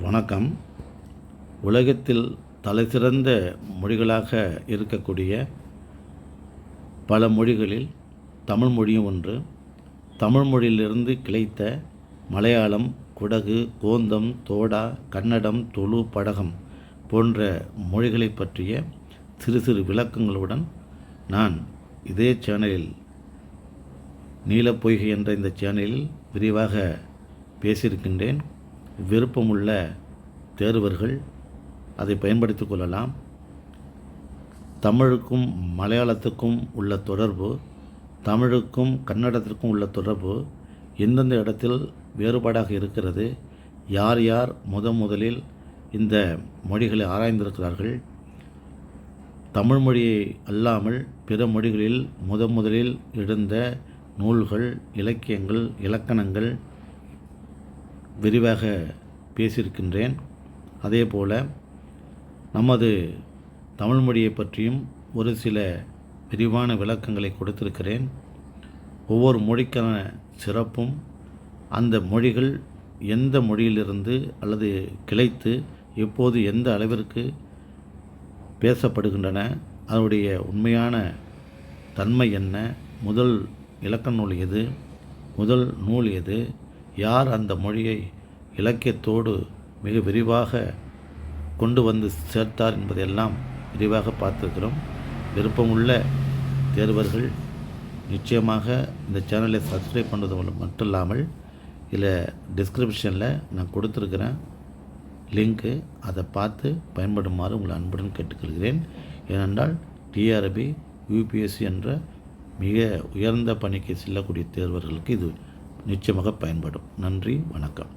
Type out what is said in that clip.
வணக்கம். உலகத்தில் தலைசிறந்த மொழிகளாக இருக்கக்கூடிய பல மொழிகளில் தமிழ் மொழியும் ஒன்று. தமிழ் மொழியிலிருந்து கிளைத்த மலையாளம் குடகு கோந்தம் தோடா கன்னடம் தொழு படகம் போன்ற மொழிகளை பற்றிய சிறு சிறு விளக்கங்களுடன் நான் இதே சேனலில் நீலப்பொய்கை என்ற இந்த சேனலில் விரிவாக பேசியிருக்கின்றேன். விருப்பமுள்ள தேர்வர்கள் அதை பயன்படுத்தி கொள்ளலாம். தமிழுக்கும் மலையாளத்துக்கும் உள்ள தொடர்பு தமிழுக்கும் கன்னடத்திற்கும் உள்ள தொடர்பு எந்தெந்த இடத்தில் வேறுபாடாக இருக்கிறது யார் யார் முத முதலில் இந்த மொழிகளை ஆராய்ந்திருக்கிறார்கள் தமிழ் மொழியை அல்லாமல் பிற மொழிகளில் முத முதலில் எழுந்த நூல்கள் இலக்கியங்கள் இலக்கணங்கள் விரிவாக பேசியிருக்கின்றேன். அதே போல் நமது தமிழ் மொழியை பற்றியும் ஒரு சில விரிவான விளக்கங்களை கொடுத்திருக்கிறேன். ஒவ்வொரு மொழிக்கான சிறப்பும் அந்த மொழிகள் எந்த மொழியிலிருந்து அல்லது கிளைத்து எப்போது எந்த அளவிற்கு பேசப்படுகின்றன அதனுடைய உண்மையான தன்மை என்ன முதல் இலக்கண நூல் எது முதல் நூல் எது யார் அந்த மொழியை இலக்கியத்தோடு மிக விரிவாக கொண்டு வந்து சேர்த்தார் என்பதையெல்லாம் விரிவாக பார்த்துருக்கிறோம். விருப்பமுள்ள தேர்வர்கள் நிச்சயமாக இந்த சேனலை சப்ஸ்கிரைப் பண்ணுறது மூலம் மட்டும் இல்லாமல் இதில் டிஸ்கிரிப்ஷனில் நான் கொடுத்துருக்கிறேன் லிங்க்கு அதை பார்த்து பயன்படுமாறு உங்களை அன்புடன் கேட்டுக்கொள்கிறேன். ஏனென்றால் டிஆர்பி யூபிஎஸ்சி என்ற மிக உயர்ந்த பணிக்கு செல்லக்கூடிய தேர்வர்களுக்கு இது நிச்சயமாக பயன்படும். நன்றி வணக்கம்.